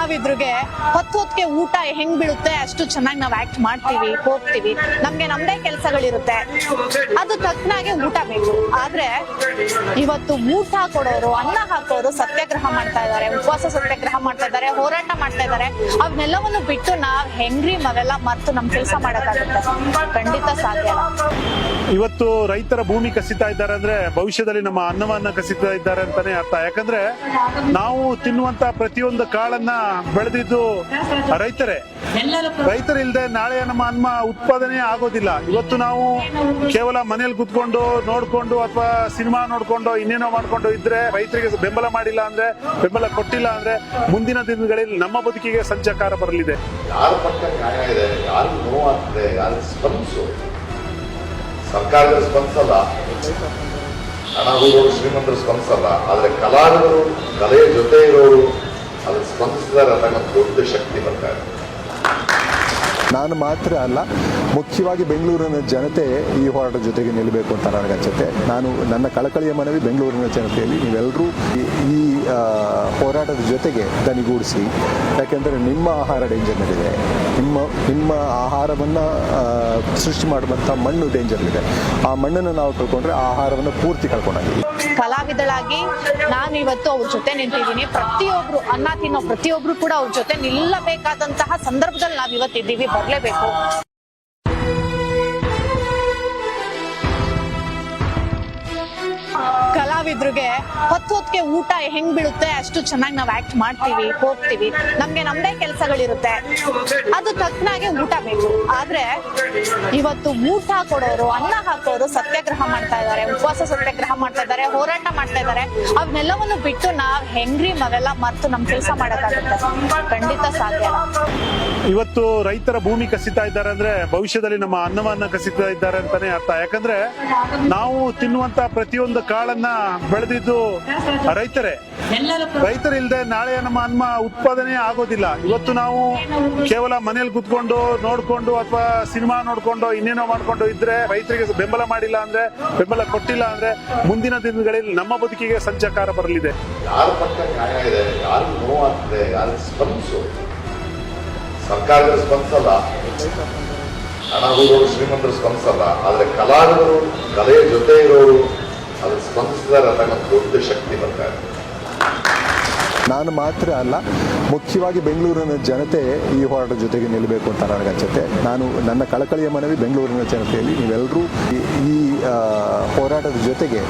ಕಲಾವಿದ್ರಿಗೆ ಹೊತ್ತು ಹೊತ್ತಿಗೆ ಊಟ ಹೆಂಗ್ ಬೀಳುತ್ತೆ ಅಷ್ಟು ಚೆನ್ನಾಗಿ ನಾವು ಆಕ್ಟ್ ಮಾಡ್ತೀವಿ, ಹೋಗ್ತೀವಿ. ನಮ್ಗೆ ನಮ್ದೇ ಕೆಲಸಗಳಿರುತ್ತೆ. ಅದು ತಕ್ಕನಾಗೆ ಊಟ ಬೇಕು. ಆದ್ರೆ ಇವತ್ತು ಊಟ ಕೊಡೋರು, ಅನ್ನ ಹಾಕೋರು ಸತ್ಯಾಗ್ರಹ ಮಾಡ್ತಾ ಇದ್ದಾರೆ ಉಪವಾಸ ಸತ್ಯಾಗ್ರಹ ಮಾಡ್ತಾ ಇದ್ದಾರೆ ಹೋರಾಟ ಮಾಡ್ತಾ ಇದ್ದಾರೆ ಅವನ್ನೆಲ್ಲವನ್ನು ಬಿಟ್ಟು ನಾವ್ ಹೆಂಗ್ರಿ ಅವೆಲ್ಲ ಮತ್ತು ನಮ್ ಕೆಲಸ ಮಾಡಕ್ಕಾಗುತ್ತೆ? ಖಂಡಿತ ಸಾಧ್ಯ ಇವತ್ತು ರೈತರ ಭೂಮಿ ಕಸಿತಾ ಇದ್ದಾರೆ ಅಂದ್ರೆ ಭವಿಷ್ಯದಲ್ಲಿ ನಮ್ಮ ಅನ್ನವನ್ನ ಕಸಿತಾ ಇದ್ದಾರೆ ಅಂತಾನೆ ಅರ್ಥ. ಯಾಕಂದ್ರೆ ನಾವು ತಿನ್ನುವಂತ ಪ್ರತಿಯೊಂದು ಕಾಳನ್ನ ಬೆಳೆದಿದ್ದು ರೈತರೇ. ರೈತರಿಲ್ದೆ ನಾಳೆ ನಮ್ಮ ಅನ್ನ ಉತ್ಪಾದನೆ ಆಗೋದಿಲ್ಲ. ಇವತ್ತು ನಾವು ಕೇವಲ ಮನೇಲಿ ಕುತ್ಕೊಂಡು ನೋಡ್ಕೊಂಡು ಅಥವಾ ಸಿನಿಮಾ ನೋಡ್ಕೊಂಡು ಇನ್ನೇನೋ ಮಾಡ್ಕೊಂಡು ಇದ್ರೆ ರೈತರಿಗೆ ಬೆಂಬಲ ಮಾಡಿಲ್ಲ ಅಂದ್ರೆ, ಬೆಂಬಲ ಕೊಟ್ಟಿಲ್ಲ ಅಂದ್ರೆ ಮುಂದಿನ ದಿನಗಳಲ್ಲಿ ನಮ್ಮ ಬದುಕಿಗೆ ಸಂಚಕಾರ ಬರಲಿದೆ. ಸ್ಪಂದಿಸು? ಸರ್ಕಾರದ ಸ್ಪಂದಿಸಲ್ಲ. ಹಣ ಸ್ಪಂದಿಸಲ್ಲ. ಆದ್ರೆ ಕಲಾವಿದರು, ಕಲೆಯ ಜೊತೆ ಇರೋರು ಅದಕ್ಕೆ ಸ್ಪಂದಿಸಿದರೆ ಅನ್ನೋ ದೊಡ್ಡ ಶಕ್ತಿ ಬರ್ತಾ ಇದೆ. ನಾನು ಮಾತ್ರ ಅಲ್ಲ, ಮುಖ್ಯವಾಗಿ ಬೆಂಗಳೂರಿನ ಜನತೆ ಈ ಹೋರಾಟದ ಜೊತೆಗೆ ನಿಲ್ಲಬೇಕು ಅಂತ ನನಗನ್ಸುತ್ತೆ ನಾನು ನನ್ನ ಕಳಕಳಿಯ ಮನವಿ ಬೆಂಗಳೂರಿನ ಜನತೆಯಲ್ಲಿ. ನೀವೆಲ್ಲರೂ ಈ- ಹೋರಾಟದ ಜೊತೆಗೆ ದನಿಗೂಡಿಸಿ ಯಾಕೆಂದರೆ ನಿಮ್ಮ ಆಹಾರ ಡೇಂಜರ್ನಲ್ಲಿದೆ. ನಿಮ್ಮ ನಿಮ್ಮ ಆಹಾರವನ್ನು ಸೃಷ್ಟಿ ಮಾಡುವಂಥ ಮಣ್ಣು ಡೇಂಜರ್ನಲ್ಲಿದೆ. ಆ ಮಣ್ಣನ್ನು ನಾವು ಕಳ್ಕೊಂಡ್ರೆ ಆಹಾರವನ್ನು ಪೂರ್ತಿ ಕಳ್ಕೊಂಡಾಗಿದ್ದೀವಿ ಕಲಾವಿದಳಾಗಿ ನಾನು ಇವತ್ತು ಅವ್ರ ಜೊತೆ ನಿಂತಿದ್ದೀನಿ. ಪ್ರತಿಯೊಬ್ರು ಅನ್ನ ತಿನ್ನೋ ಪ್ರತಿಯೊಬ್ರು ಕೂಡ ಅವ್ರ ಜೊತೆ ನಿಲ್ಲಬೇಕಾದಂತಹ ಸಂದರ್ಭದಲ್ಲಿ ನಾವ್ ಇವತ್ತಿದ್ದೀವಿ ಬರ್ಲೇಬೇಕು. ಕಲಾವಿದ್ರಿಗೆ ಹೊತ್ತು ಹೊತ್ತಿಗೆ ಊಟ ಹೆಂಗ್ ಬೀಳುತ್ತೆ ಅಷ್ಟು ಚೆನ್ನಾಗಿ ನಾವು ಆಕ್ಟ್ ಮಾಡ್ತೀವಿ, ಹೋಗ್ತೀವಿ. ನಮ್ಗೆ ನಮ್ದೇ ಕೆಲಸಗಳಿರುತ್ತೆ. ಅದು ತಕ್ಕನಾಗೆ ಊಟ ಬೇಕು. ಆದ್ರೆ ಇವತ್ತು ಊಟ ಕೊಡೋರು, ಅನ್ನ ಹಾಕೋರು ಸತ್ಯಾಗ್ರಹ ಮಾಡ್ತಾ ಇದ್ದಾರೆ, ಉಪವಾಸ ಸತ್ಯಾಗ್ರಹ ಮಾಡ್ತಾ ಇದ್ದಾರೆ, ಹೋರಾಟ ಮಾಡ್ತಾ ಇದ್ದಾರೆ. ಅವನ್ನೆಲ್ಲವನ್ನು ಬಿಟ್ಟು ನಾವ್ ಹೆಂಗ್ರಿ ನಾವೆಲ್ಲ ಮರ್ತು ನಮ್ ಕೆಲಸ ಮಾಡಕ್ಕಾಗುತ್ತೆ? ಖಂಡಿತ ಸಾಧ್ಯ ಇವತ್ತು ರೈತರ ಭೂಮಿ ಕಸಿತಾ ಇದ್ದಾರೆ ಅಂದ್ರೆ ಭವಿಷ್ಯದಲ್ಲಿ ನಮ್ಮ ಅನ್ನವನ್ನ ಕಸಿತಾ ಇದ್ದಾರೆ ಅಂತಾನೆ ಅರ್ಥ. ಯಾಕಂದ್ರೆ ನಾವು ತಿನ್ನುವಂತ ಪ್ರತಿಯೊಂದು ಕಾಳನ್ನ ಬೆಳೆದಿದ್ದು ರೈತರೇ. ರೈತರಿಲ್ದೆ ನಾಳೆ ನಮ್ಮ ಅನ್ಮ ಉತ್ಪಾದನೆ ಆಗೋದಿಲ್ಲ. ಇವತ್ತು ನಾವು ಕೇವಲ ಮನೇಲಿ ಕುತ್ಕೊಂಡು ನೋಡ್ಕೊಂಡು ಅಥವಾ ಸಿನಿಮಾ ನೋಡ್ಕೊಂಡು ಇನ್ನೇನೋ ಮಾಡ್ಕೊಂಡು ಇದ್ರೆ ರೈತರಿಗೆ ಬೆಂಬಲ ಮಾಡಿಲ್ಲ ಅಂದ್ರೆ, ಬೆಂಬಲ ಕೊಟ್ಟಿಲ್ಲ ಅಂದ್ರೆ ಮುಂದಿನ ದಿನಗಳಲ್ಲಿ ನಮ್ಮ ಬದುಕಿಗೆ ಸಂಚಕಾರ ಬರಲಿದೆ. ಸರ್ಕಾರದ ಸ್ಪಂದಿಸಲ್ಲ. ಹಣ ಹೋಗೋರು ಶ್ರೀಮಂತರು ಸ್ಪಂದಿಸಲ್ಲ. ಆದ್ರೆ ಕಲಾವಿದರು, ಕಲೆಯ ಜೊತೆ ಇರೋರು ಅದಕ್ಕೆ ಸ್ಪಂದಿಸಿದಾಗ ದೊಡ್ಡ ಶಕ್ತಿ ಬರ್ತಾ ಇದೆ ನಾನು ಮಾತ್ರ ಅಲ್ಲ, ಮುಖ್ಯವಾಗಿ ಬೆಂಗಳೂರಿನ ಜನತೆ ಈ ಹೋರಾಟದ ಜೊತೆಗೆ ನಿಲ್ಲಬೇಕು ಅಂತ ನನಗನ್ಸುತ್ತೆ ನಾನು ನನ್ನ ಕಳಕಳಿಯ ಮನವಿ ಬೆಂಗಳೂರಿನ ಜನತೆಯಲ್ಲಿ. ನೀವೆಲ್ಲರೂ ಈ ಹೋರಾಟದ ಜೊತೆಗೆ